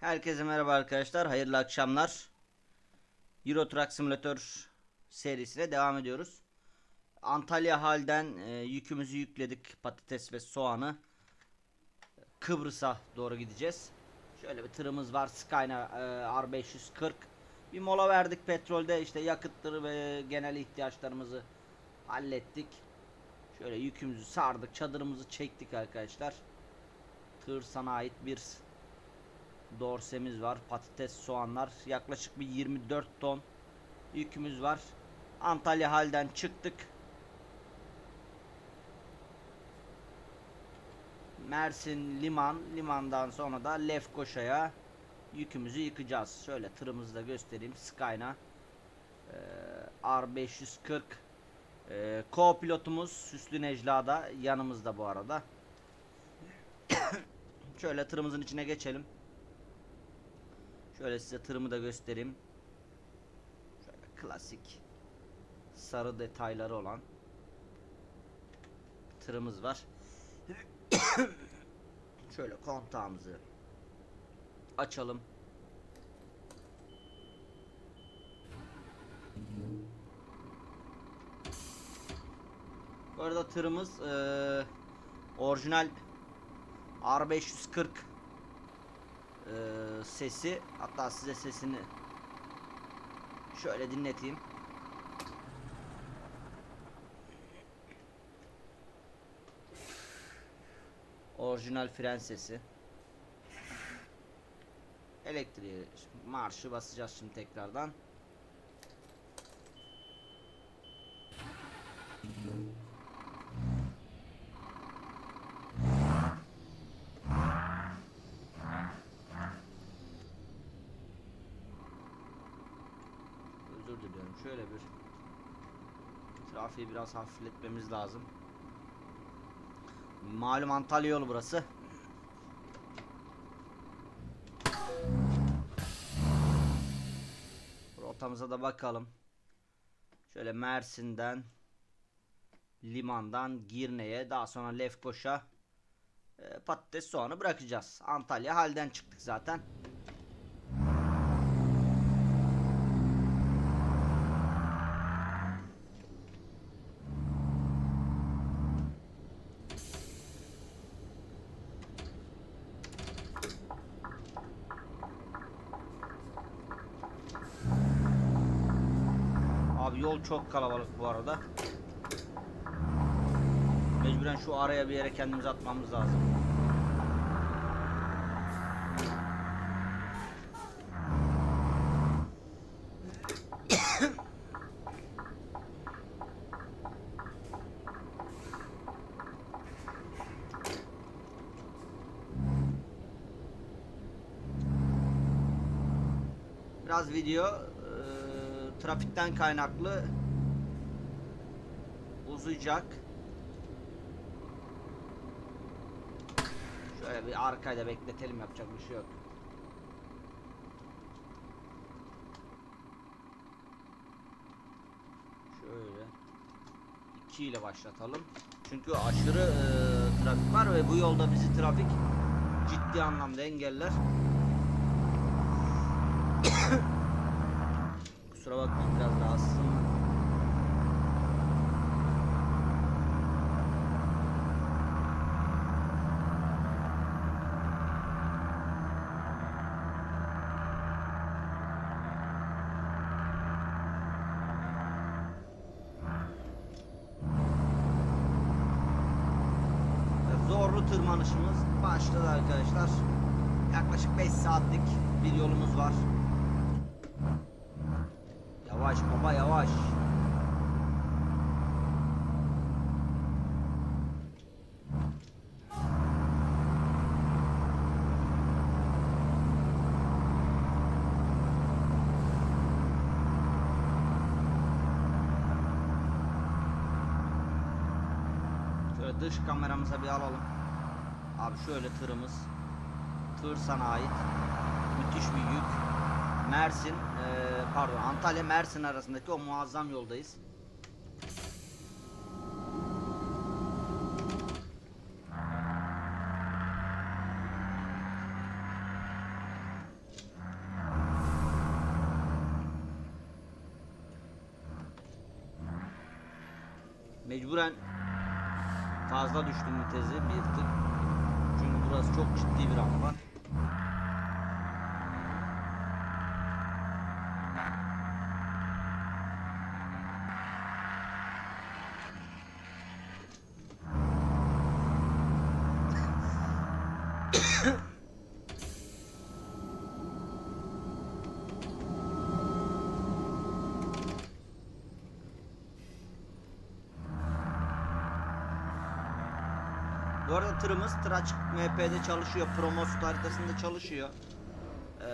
Herkese merhaba arkadaşlar. Hayırlı akşamlar. Euro Truck Simulator serisine devam ediyoruz. Antalya halden e, yükümüzü yükledik. Patates ve soğanı. Kıbrıs'a doğru gideceğiz. Şöyle bir tırımız var. Skyna e, R540. Bir mola verdik petrolde. işte yakıttır ve genel ihtiyaçlarımızı hallettik. Şöyle yükümüzü sardık. Çadırımızı çektik arkadaşlar. Tır sana ait bir dorsemiz var. Patates, soğanlar. Yaklaşık bir 24 ton yükümüz var. Antalya halden çıktık. Mersin liman, limandan sonra da Lefkoşa'ya yükümüzü yıkacağız. Şöyle tırımızı da göstereyim. Skyna ee, R540 ee, Co-pilotumuz Süslü Necla'da yanımızda bu arada. Şöyle tırımızın içine geçelim. Şöyle size tırımı da göstereyim. Şöyle klasik sarı detayları olan tırımız var. Şöyle kontağımızı açalım. Bu arada tırımız eee orijinal R540 eee, sesi hatta size sesini şöyle dinleteyim. Orijinal fren sesi. Elektriği marşı basacağız şimdi tekrardan. Özür diliyorum. Şöyle bir trafiği biraz hafifletmemiz lazım. Malum Antalya yolu burası. Rotamıza da bakalım. Şöyle Mersin'den limandan Girne'ye daha sonra Lefkoşa e, patates soğanı bırakacağız. Antalya halden çıktık zaten. Abi yol çok kalabalık bu arada. Mecburen şu araya bir yere kendimizi atmamız lazım. Biraz video trafikten kaynaklı uzayacak. Şöyle bir arkayda bekletelim yapacak bir şey yok. Şöyle 2 ile başlatalım. Çünkü aşırı eee, trafik var ve bu yolda bizi trafik ciddi anlamda engeller. Kusura bakmayın biraz rahatsızım. Zorlu tırmanışımız başladı arkadaşlar. Yaklaşık 5 saatlik bir yolumuz var. dış kameramıza bir alalım. Abi şöyle tırımız. Tır sana ait. Müthiş bir yük. Mersin, e, pardon Antalya Mersin arasındaki o muazzam yoldayız. Mecburen fazla düştüm vitesi bir tık. Çünkü burası çok ciddi bir rampa. Bu arada tırımız Tıraç MP'de çalışıyor. Promos haritasında çalışıyor. Ee,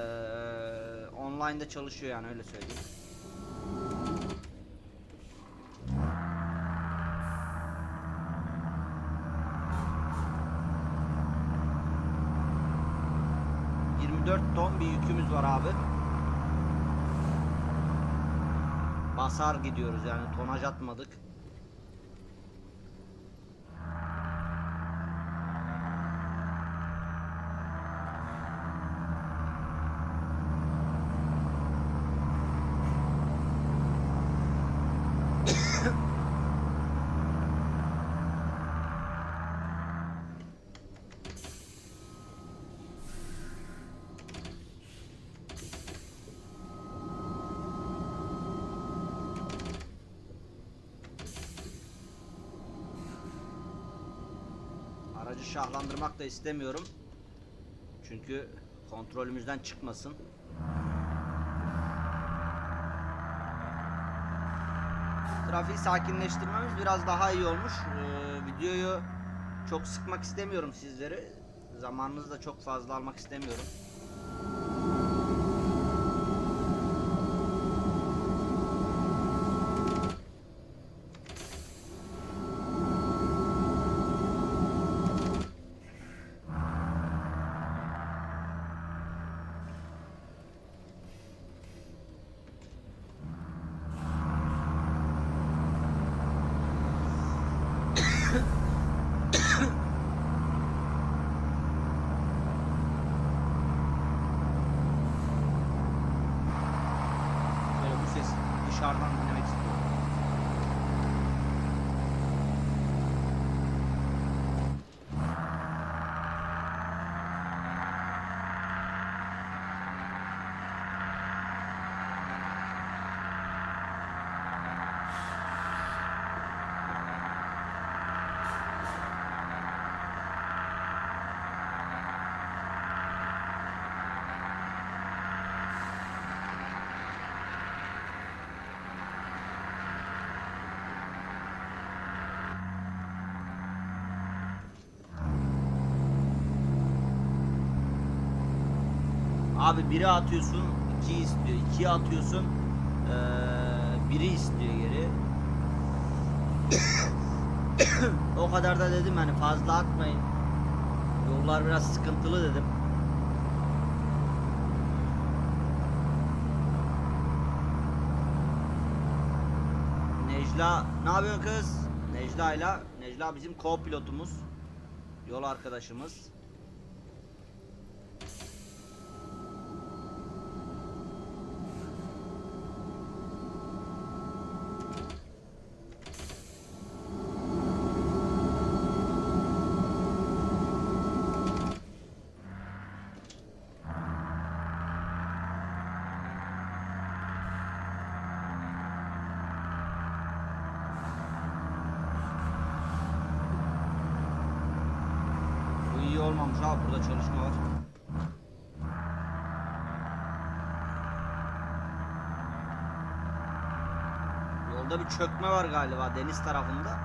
online'da çalışıyor yani öyle söyleyeyim. ...24 ton bir yükümüz var abi. Basar gidiyoruz yani tonaj atmadık. Şahlandırmak da istemiyorum. Çünkü kontrolümüzden çıkmasın. Trafiği sakinleştirmemiz biraz daha iyi olmuş. Ee, videoyu çok sıkmak istemiyorum sizleri. Zamanınızı da çok fazla almak istemiyorum. Abi biri atıyorsun, iki istiyor. ikiye atıyorsun, eee, biri istiyor geri. o kadar da dedim hani fazla atmayın. Yollar biraz sıkıntılı dedim. Necla ne yapıyorsun kız? Necla ile Necla bizim co-pilotumuz. Yol arkadaşımız. Bu olmamış abi burada çalışma var. Yolda bir çökme var galiba deniz tarafında.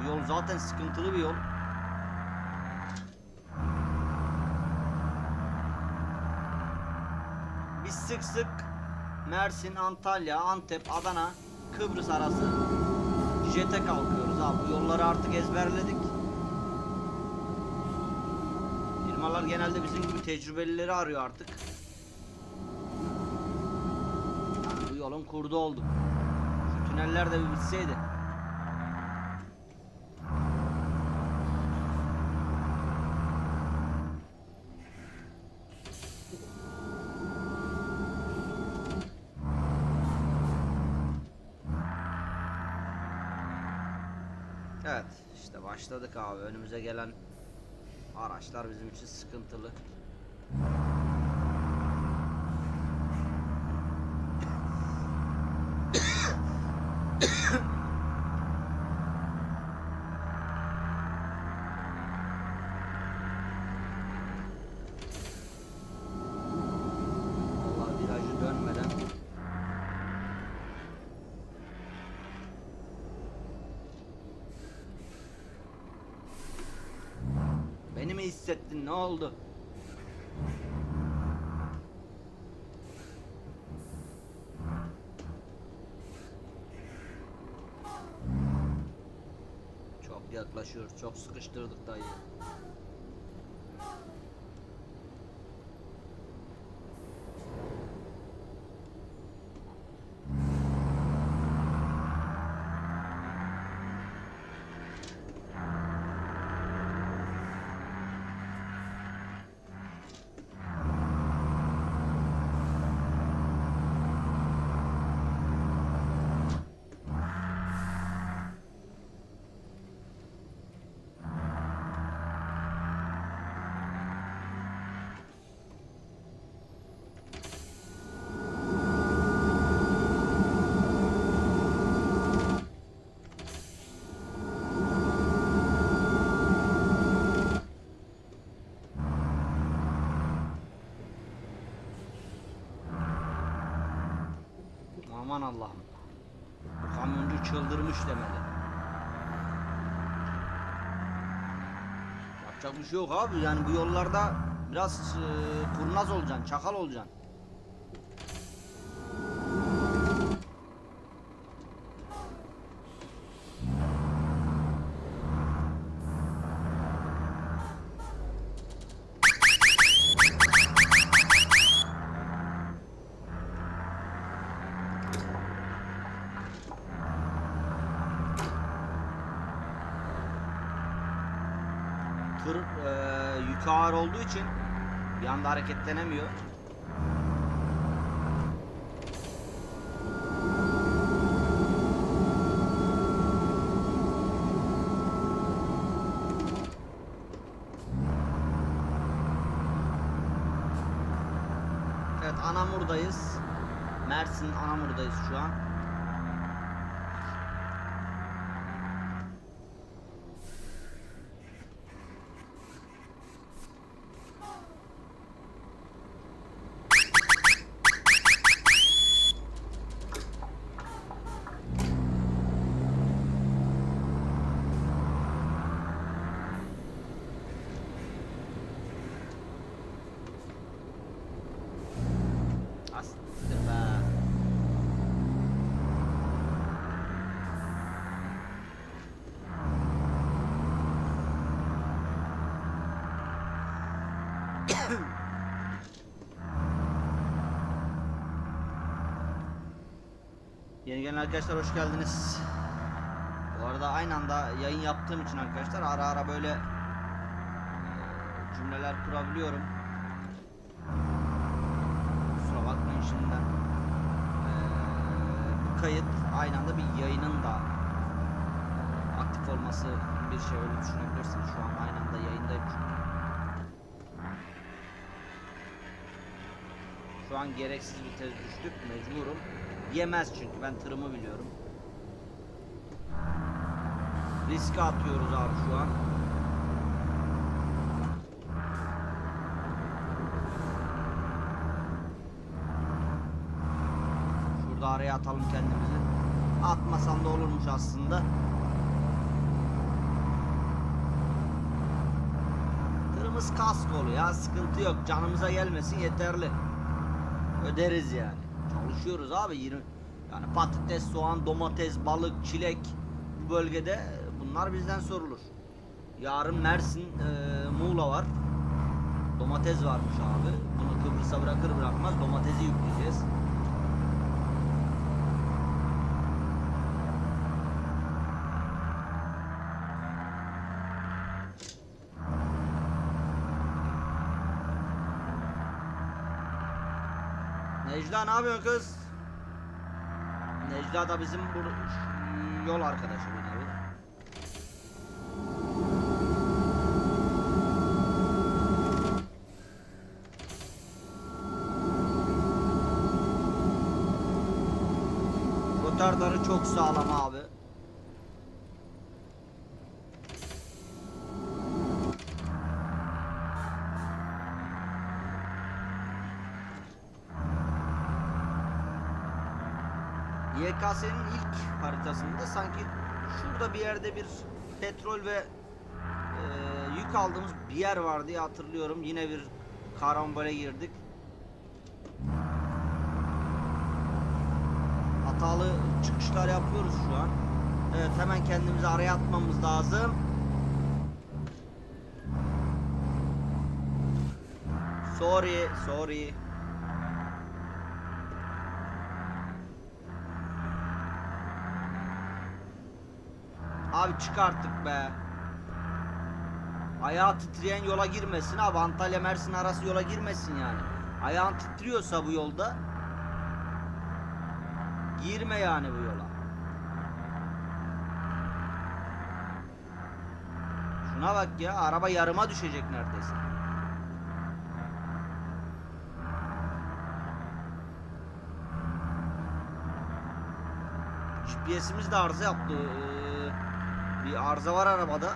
Bu yol zaten sıkıntılı bir yol. Biz sık sık Mersin, Antalya, Antep, Adana, Kıbrıs arası jete kalkıyoruz abi. Bu yolları artık ezberledik. Firmalar genelde bizim gibi tecrübelileri arıyor artık. Yani bu yolun kurdu olduk. Şu tüneller de bir bitseydi. Evet işte başladık abi önümüze gelen araçlar bizim için sıkıntılı. Mi hissettin? Ne oldu? Çok yaklaşıyoruz. Çok sıkıştırdık dayı. Aman Allah'ım. Bu kamyoncu çıldırmış demeli. Yapacak bir şey yok abi. Yani bu yollarda biraz e, kurnaz olacaksın, çakal olacaksın. Tır e, yükü ağır olduğu için bir anda hareketlenemiyor. Evet Anamur'dayız. Mersin Anamur'dayız şu an. Aslı be. Yeni gelen arkadaşlar hoş geldiniz. Bu arada aynı anda yayın yaptığım için arkadaşlar ara ara böyle eee, cümleler kurabiliyorum. Kusura bakmayın şimdiden. Eee, bu kayıt aynı anda bir yayının da aktif olması bir şey öyle düşünebilirsiniz. Şu an aynı anda yayındayım çünkü. Şu an gereksiz bir tez düştük. Mecburum. Yemez çünkü ben tırımı biliyorum. Riske atıyoruz abi şu an. Şurada araya atalım kendimizi. Atmasam da olurmuş aslında. Tırımız kaskolu ya sıkıntı yok. Canımıza gelmesin yeterli. Öderiz yani. Çalışıyoruz abi 20 yani patates, soğan, domates, balık, çilek bu bölgede bunlar bizden sorulur. Yarın Mersin, e, Muğla var. Domates varmış abi. Bunu Kıbrıs'a bırakır bırakmaz domatesi yükleyeceğiz. Ne yapıyorsun kız? Necla da bizim bu yol arkadaşı bu nevi. Bu tarları çok sağlam abi. YKS'nin ilk haritasında sanki şurada bir yerde bir petrol ve e, yük aldığımız bir yer var diye hatırlıyorum. Yine bir karambole girdik. Hatalı çıkışlar yapıyoruz şu an. Evet hemen kendimizi araya atmamız lazım. Sorry, sorry. Abi çık artık be. Ayağı titreyen yola girmesin abi. Antalya Mersin arası yola girmesin yani. Ayağın titriyorsa bu yolda girme yani bu yola. Şuna bak ya araba yarıma düşecek neredeyse. GPS'imiz de arıza yaptı. Bir arıza var arabada.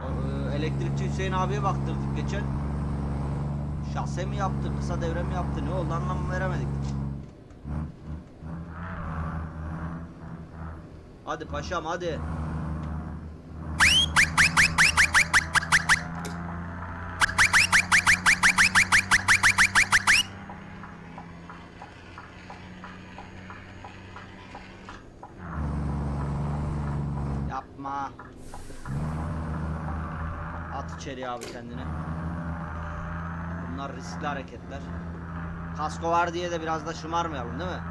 Ee, Elektrikçi Hüseyin abiye baktırdık geçen. Şase mi yaptı, kısa devre mi yaptı, ne oldu anlam veremedik. Hadi paşam hadi. At içeri abi kendini. Bunlar riskli hareketler. Kasko var diye de biraz da şımarmayalım değil mi?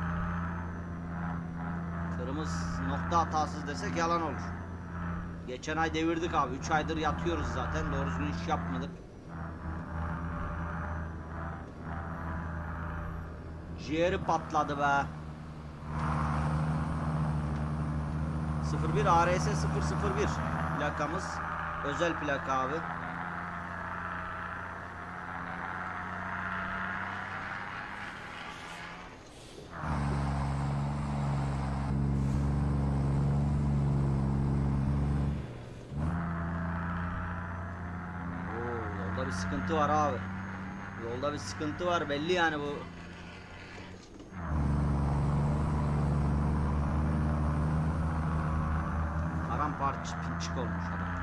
Tırımız nokta hatasız desek yalan olur. Geçen ay devirdik abi. 3 aydır yatıyoruz zaten. Doğru düzgün iş yapmadık. Ciğeri patladı be. 01 ARS 001 plakamız. Özel plaka abi. Yolda bir sıkıntı var abi. Yolda bir sıkıntı var belli yani bu. Paramparça pinçik olmuş adam.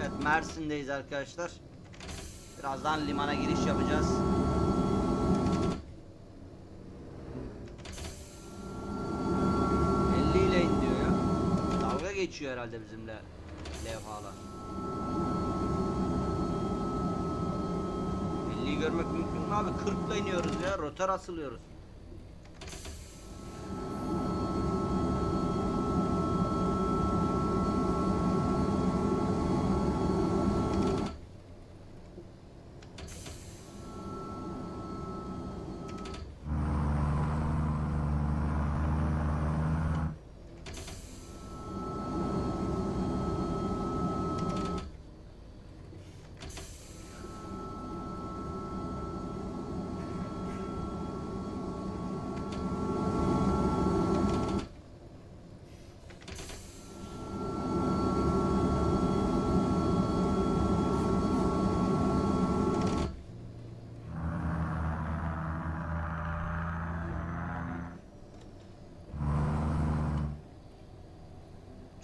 Evet Mersin'deyiz arkadaşlar. Birazdan limana giriş yapacağız. ...50 ile in ya. Dalga geçiyor herhalde bizimle levhalar. 50'yi görmek mümkün mü abi? 40 ile iniyoruz ya. Rotar asılıyoruz.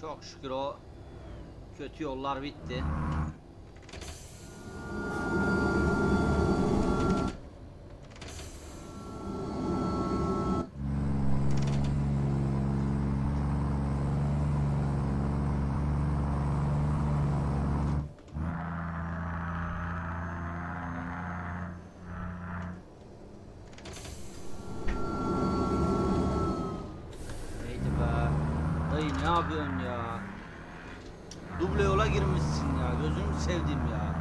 Çok şükür o kötü yollar bitti. yapıyorsun ya? Duble yola girmişsin ya. Gözünü sevdim ya.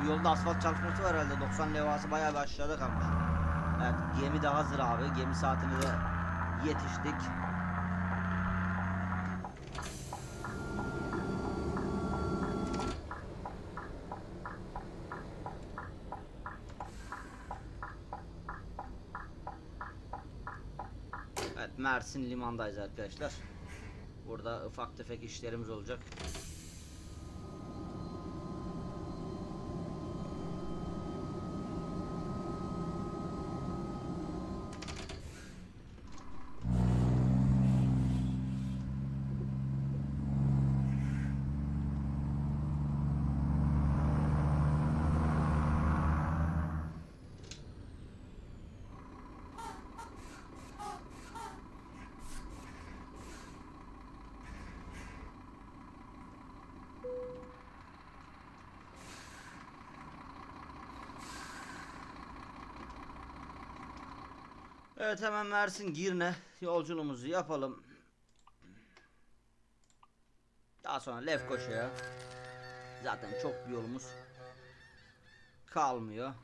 Bu yolda asfalt çalışması var herhalde. 90 levhası bayağı bir aşağıda kalmış. Evet gemi de hazır abi. Gemi saatine de yetiştik. Evet Mersin limandayız arkadaşlar. Burada ufak tefek işlerimiz olacak. Evet hemen Mersin Girne yolculuğumuzu yapalım. Daha sonra Lefkoşa'ya. Zaten çok bir yolumuz kalmıyor.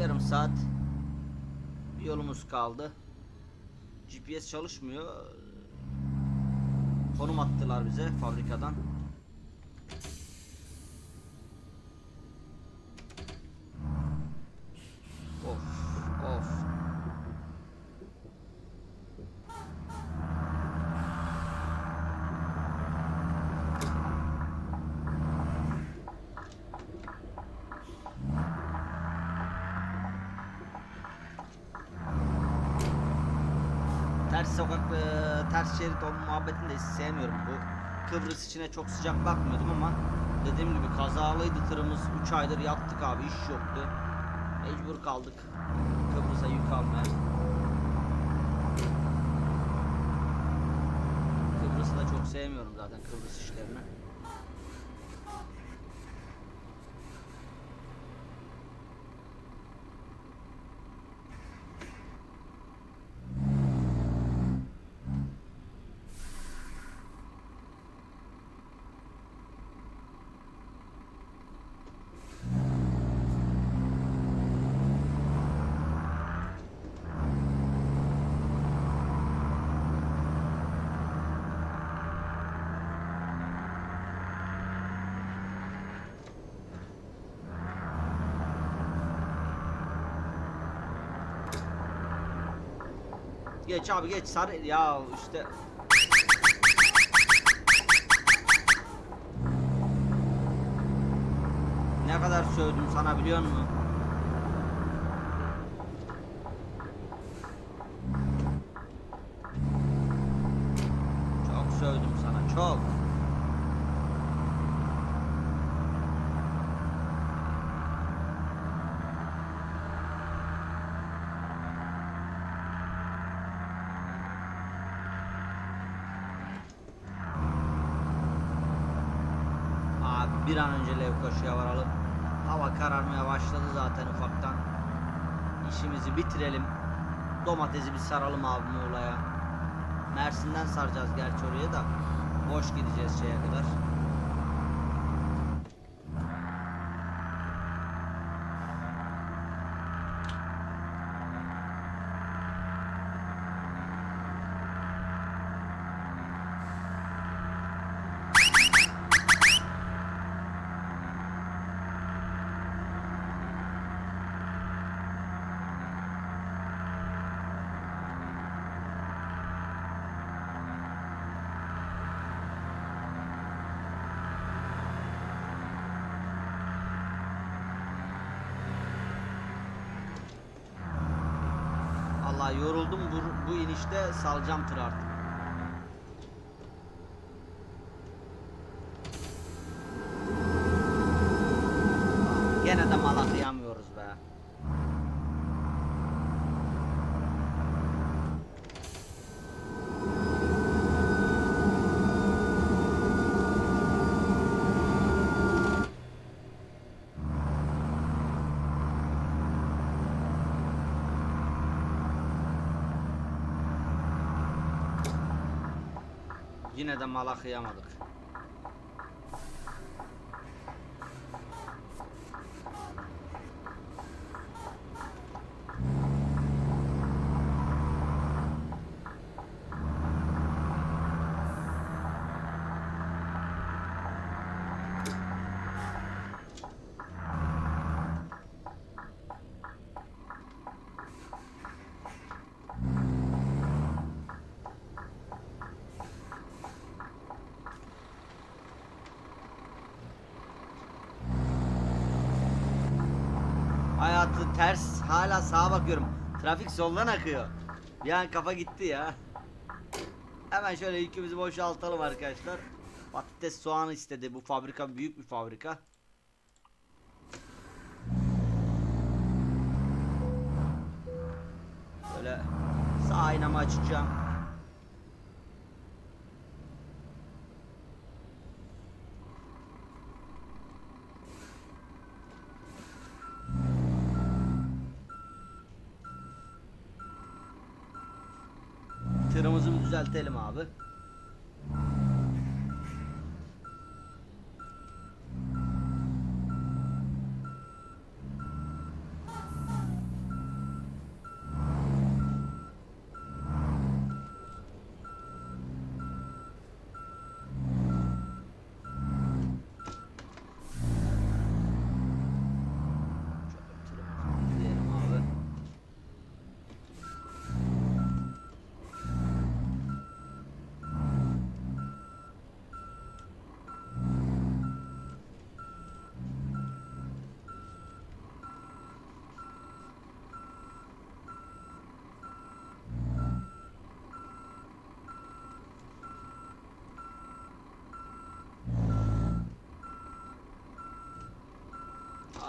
Yarım saat yolumuz kaldı. GPS çalışmıyor. Konum attılar bize fabrikadan. Of of. Ters sokak, e, ters şerit o muhabbetini de sevmiyorum bu. Kıbrıs içine çok sıcak bakmıyordum ama dediğim gibi kazalıydı tırımız. 3 aydır yattık abi iş yoktu. Mecbur kaldık Kıbrıs'a yük almaya. Kıbrıs'ı da çok sevmiyorum zaten Kıbrıs işlerini. Geç abi geç sarı ya işte Ne kadar sövdüm sana biliyor musun? Çok sövdüm sana çok. Abi bir an önce Levkoşu'ya varalım. Hava kararmaya başladı zaten ufaktan. İşimizi bitirelim. Domatesi bir saralım abi Muğla'ya. Mersin'den saracağız gerçi oraya da. Boş gideceğiz şeye kadar. Yoruldum bu, bu inişte salacağım tır artık. Gene de Malatya'yamıyoruz be. Yine de mala kıyamadık. Hayatı ters hala sağa bakıyorum. Trafik soldan akıyor. Bir an kafa gitti ya. Hemen şöyle yükümüzü boşaltalım arkadaşlar. Patates soğanı istedi. Bu fabrika büyük bir fabrika. Böyle sağ aynamı açacağım. Tırımızı bir düzeltelim abi. Şöyle tırımızı diyelim abi.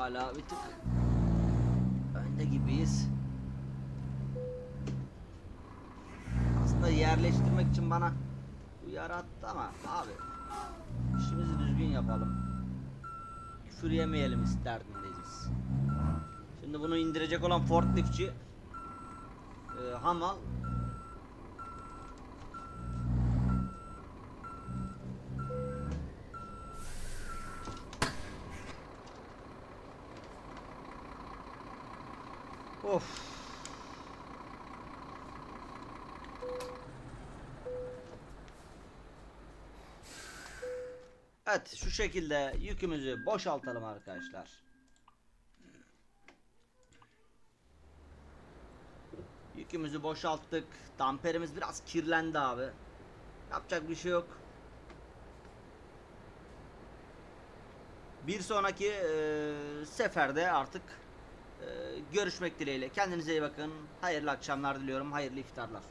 Hala bir tık önde gibiyiz. Aslında yerleştirmek için bana uyarı ama abi işimizi düzgün yapalım. Küfür yemeyelim isterdindeyiz. Şimdi bunu indirecek olan forkliftçi e, Hamal Of. Evet şu şekilde yükümüzü boşaltalım arkadaşlar. Yükümüzü boşalttık. Damperimiz biraz kirlendi abi. Yapacak bir şey yok. Bir sonraki eee, seferde artık görüşmek dileğiyle. Kendinize iyi bakın. Hayırlı akşamlar diliyorum. Hayırlı iftarlar.